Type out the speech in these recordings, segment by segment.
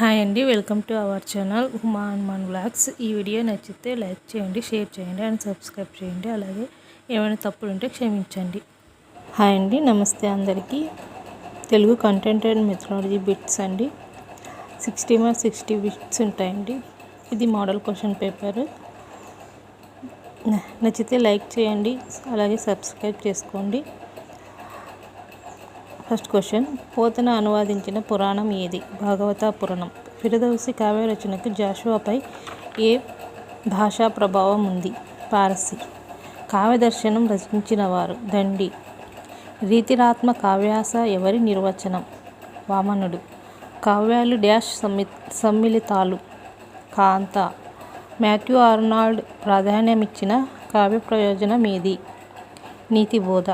Hi అండి welcome to our channel హుమా Hanuman blogs ఈ వీడియో నచ్చితే లైక్ చేయండి షేర్ చేయండి అండ్ సబ్స్క్రైబ్ చేయండి. అలాగే ఏమైనా తప్పులు ఉంటే క్షమించండి. హాయ్ అండి నమస్తే అందరికీ. Telugu content and methodology bits అండి. సిక్స్టీ మార్క్స్ సిక్స్టీ బిట్స్ ఉంటాయండి. ఇది మోడల్ క్వశ్చన్ పేపర్ నచ్చితే లైక్ చేయండి అలాగే సబ్స్క్రైబ్ చేసుకోండి. ఫస్ట్ క్వశ్చన్ పోతన అనువాదించిన పురాణం ఏది? భాగవత పురాణం. ఫిరదౌసి కావ్య రచనకు జాషువాపై ఏ భాషా ప్రభావం ఉంది? పారసి. కావ్యదర్శనం రచించిన వారు దండి. రీతిరాత్మ కావ్యాస ఎవరి నిర్వచనం? వామనుడు. కావ్యాలు డ్యాష్ సమ్మి సమ్మిళితాలు. కాంత. మాథ్యూ ఆర్నాల్డ్ ప్రాధాన్యమిచ్చిన కావ్య ప్రయోజనం ఏది నీతిబోధ.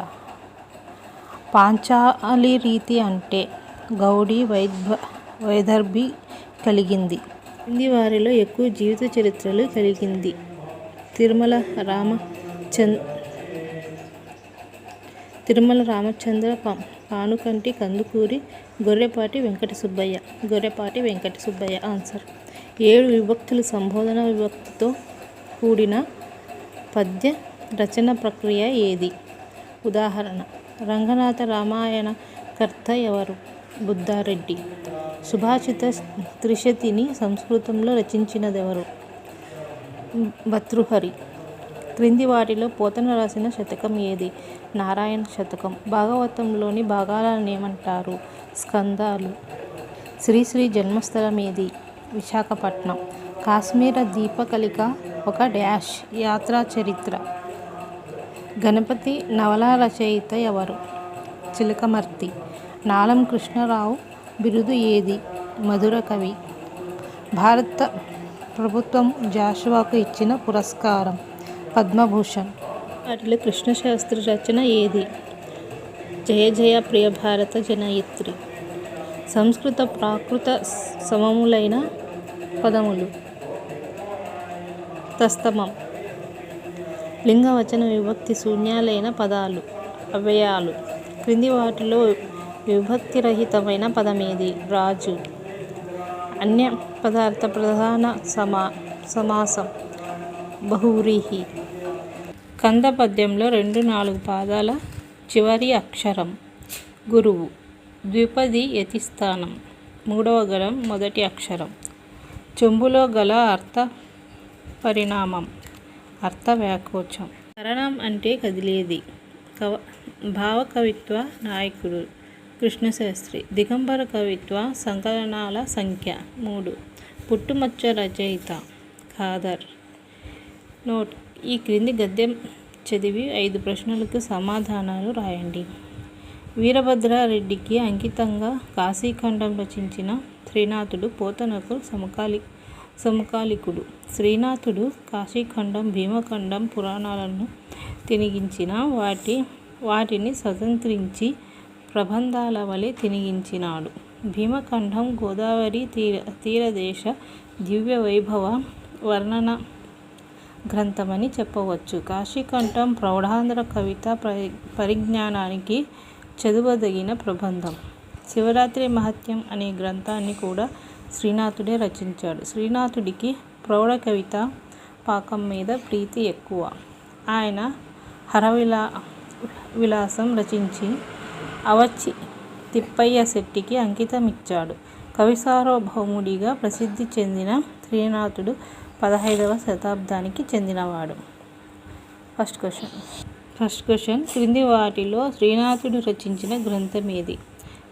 పాంచాలి రీతి అంటే గౌడీ వైద్య వైదర్భి కలిగింది. కింది వారిలో ఎక్కువ జీవిత చరిత్రలు కలిగింది. తిరుమల రామచంద్ తిరుమల రామచంద్ర పానుకంటి కందుకూరి గొర్రెపాటి వెంకట సుబ్బయ్య గొర్రెపాటి వెంకట సుబ్బయ్య ఆన్సర్. ఏడు విభక్తులు సంబోధన విభక్తితో కూడిన పద్య రచన ప్రక్రియ ఏది? ఉదాహరణ రంగనాథ రామాయణ కర్త ఎవరు? బుద్ధారెడ్డి. సుభాషిత త్రిశతిని సంస్కృతంలో రచించినదెవరు? భతృహరి. క్రింది వాటిలో పోతన రాసిన శతకం ఏది? నారాయణ శతకం. భాగవతంలోని భాగాలను ఏమంటారు? స్కందాలు. శ్రీశ్రీ జన్మస్థలం ఏది? విశాఖపట్నం. కాశ్మీర దీపకలిక ఒక డ్యాష్ యాత్రా చరిత్ర. గణపతి నవల రచయిత ఎవరు? చిలకమర్తి. నాలం కృష్ణరావు. బిరుదు ఏది? మధుర కవి. భారత ప్రభుత్వం జాషువాకు ఇచ్చిన పురస్కారం. పద్మభూషణ్. వాటిలో కృష్ణశాస్త్రి రచన ఏది? జయ జయ ప్రియ భారత జనయిత్రి. సంస్కృత ప్రాకృత సమములైన పదములు. తస్తమం. లింగవచన విభక్తి శూన్యాలైన పదాలు అవ్యయాలు క్రింది వాటిలో విభక్తిరహితమైన పదమేది? రాజు. అన్య పదార్థ ప్రధాన సమా సమాసం. బహురీహి కంద పద్యంలో రెండు నాలుగు పాదాల చివరి అక్షరం. గురువు. ద్విపది యతిస్థానం. మూడవ గలం మొదటి అక్షరం. చెంబులో గల అర్థ పరిణామం. అర్థ వ్యాకోచం కరణం అంటే కదిలేది. కవ భావ కవిత్వ నాయకుడు కృష్ణశాస్త్రి. దిగంబర కవిత్వ సంకలనాల సంఖ్య మూడు. పుట్టుమచ్చ రచయిత ఖాదర్. నోట్. ఈ క్రింది గద్యం చదివి ఐదు ప్రశ్నలకు సమాధానాలు రాయండి. వీరభద్రారెడ్డికి అంకితంగా కాశీఖండం రచించిన శ్రీనాథుడు పోతనకు సమకాలి సమకాలికుడు. శ్రీనాథుడు కాశీఖండం భీమఖండం పురాణాలను తినిగించిన వాటి వాటిని స్వతంత్రించి ప్రబంధాల వలె తినిగించినాడు. భీమఖండం గోదావరి తీర తీరదేశ దివ్య వైభవ వర్ణన గ్రంథమని చెప్పవచ్చు. కాశీకంఠం ప్రౌఢాంధ్ర కవిత పరిజ్ఞానానికి చదువదగిన ప్రబంధం. శివరాత్రి మహత్యం అనే గ్రంథాన్ని కూడా శ్రీనాథుడే రచించాడు. శ్రీనాథుడికి ప్రౌఢ కవిత పాకం మీద ప్రీతి ఎక్కువ. ఆయన హరవిలా విలాసం రచించి అవచ్చి తిప్పయ్య శెట్టికి అంకితమిచ్చాడు. కవిసార్వభౌముడిగా ప్రసిద్ధి చెందిన శ్రీనాథుడు పదహైదవ శతాబ్దానికి చెందినవాడు. First question. First question. క్రింది వాటిలో శ్రీనాథుడు రచించిన గ్రంథం ఏది?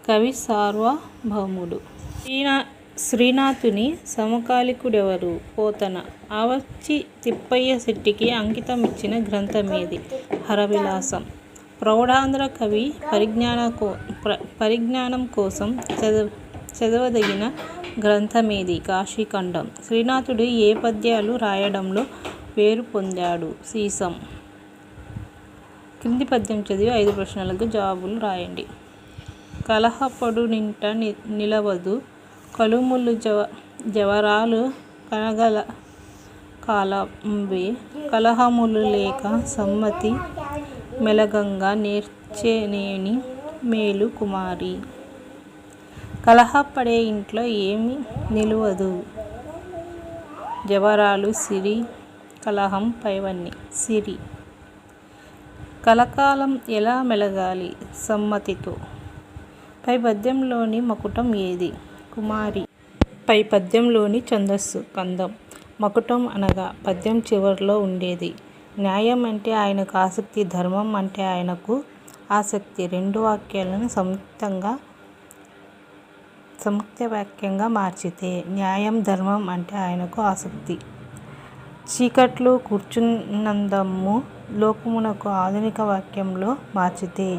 కవి సార్వభౌముడు. శ్రీనా శ్రీనాథుని సమకాలికుడెవరు? పోతన ఆవచ్చి తిప్పయ్య శెట్టికి అంకితం ఇచ్చిన గ్రంథమేది. హరవిలాసం. ప్రౌఢాంధ్ర కవి పరిజ్ఞాన కో పరిజ్ఞానం కోసం చదవ చదవదగిన గ్రంథమేది. కాశీఖండం. శ్రీనాథుడు ఏ పద్యాలు రాయడంలో పేరు పొందాడు? సీసం. క్రింది పద్యం చదివి ఐదు ప్రశ్నలకు జవాబులు రాయండి. కలహపడు నింట నిలవదు కలుములు జవ జవరాలు కనగల కాలంబి కలహములు లేక సమ్మతి మెలగంగా నేర్చేనేని మేలు కుమారి. కలహపడే ఇంట్లో ఏమి నిలువదు. జవరాలు సిరి కలహం పైవన్నీ. సిరి. కలకాలం ఎలా మెలగాలి? సమ్మతితో. పై పద్యంలోని మకుటం ఏది? కుమారి. పై పద్యంలోని ఛందస్సు కందం. మకుటం అనగా పద్యం చివరిలో ఉండేది. న్యాయం అంటే ఆయనకు ఆసక్తి ధర్మం అంటే ఆయనకు ఆసక్తి. రెండు వాక్యాలను సంయుక్తంగా సంయుక్త వాక్యంగా మార్చితే న్యాయం ధర్మం అంటే ఆయనకు ఆసక్తి. చీకట్లు కూర్చున్నందము లోకమునకు ఆధునిక వాక్యంలో మార్చితే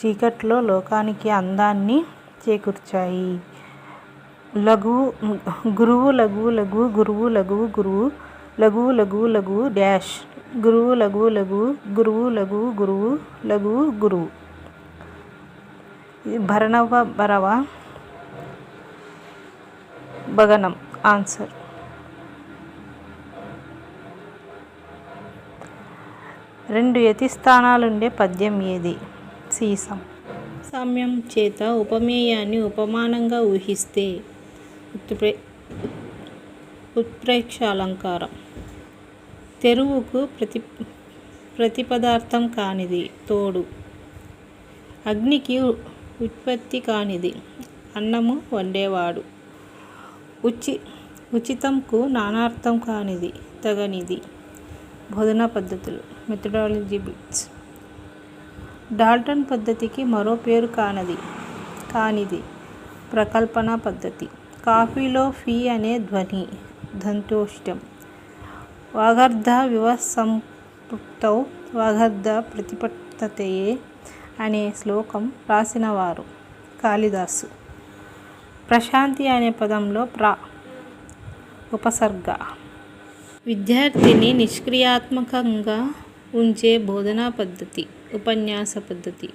చీకట్లో లోకానికి అందాన్ని చేకూర్చాయి. లఘువు గురువు లఘువు లఘువు గురువు లఘువు గురువు లఘువు లఘువు లఘువు డ్యాష్ గురువు లఘువు లఘువు గురువు లఘువు గురువు లఘువు గురువు. భరణవ భరవ భగనం ఆన్సర్. రెండు యతి స్థానాలుండే పద్యం ఏది? సీసం. సామ్యం చేత ఉపమేయాన్ని ఉపమానంగా ఊహిస్తే ఉత్ప్రే ఉత్ప్రేక్ష అలంకారం తెరువుకు ప్రతి ప్రతిపదార్థం కానిది తోడు. అగ్నికి ఉత్పత్తి కానిది అన్నము వండేవాడు. ఉచి ఉచితంకు నానార్థం కానిది తగనిది. బోధన పద్ధతులు. Methodology bits. డాల్టన్ పద్ధతికి మరో పేరు కానది కానిది. ప్రకల్పన పద్ధతి. కాఫీలో ఫీ అనే ధ్వని దంతోష్టం వాగర్ధ వివసంపృక్తౌ వాగర్ధ ప్రతిపత్తతయే అనే శ్లోకం రాసినవారు కాళిదాసు. ప్రశాంతి అనే పదంలో ప్రా ఉపసర్గ. విద్యార్థిని నిష్క్రియాత్మకంగా ఉంచే బోధనా పద్ధతి ఉపన్యాస పద్ధతి.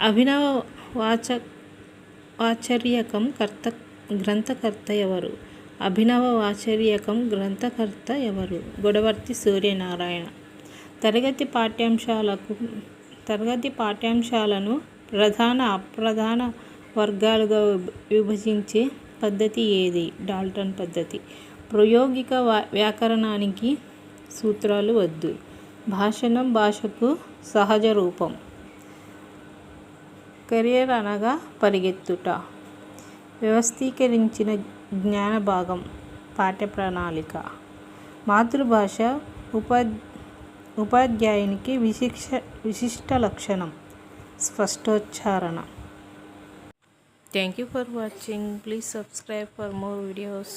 అభినవ వాచ వాచర్యకం కర్త గ్రంథకర్త ఎవరు అభినవ వాచర్యకం గ్రంథకర్త ఎవరు గొడవర్తి సూర్యనారాయణ. తరగతి పాఠ్యాంశాలకు తరగతి పాఠ్యాంశాలను ప్రధాన అప్రధాన వర్గాలుగా విభజించే పద్ధతి ఏది? డాల్టన్ పద్ధతి. ప్రయోగిక వ్యాకరణానికి సూత్రాలు వద్దు. భాషణం భాషకు సహజ రూపం. కెరియర్ అనగా పరిగెత్తుట. వ్యవస్థీకరించిన జ్ఞాన భాగం పాఠ్య ప్రణాళిక మాతృభాష ఉపా ఉపాధ్యాయునికి విశిక్ష విశిష్ట లక్షణం స్పష్టోచ్చారణ. Thank you for watching please subscribe for more videos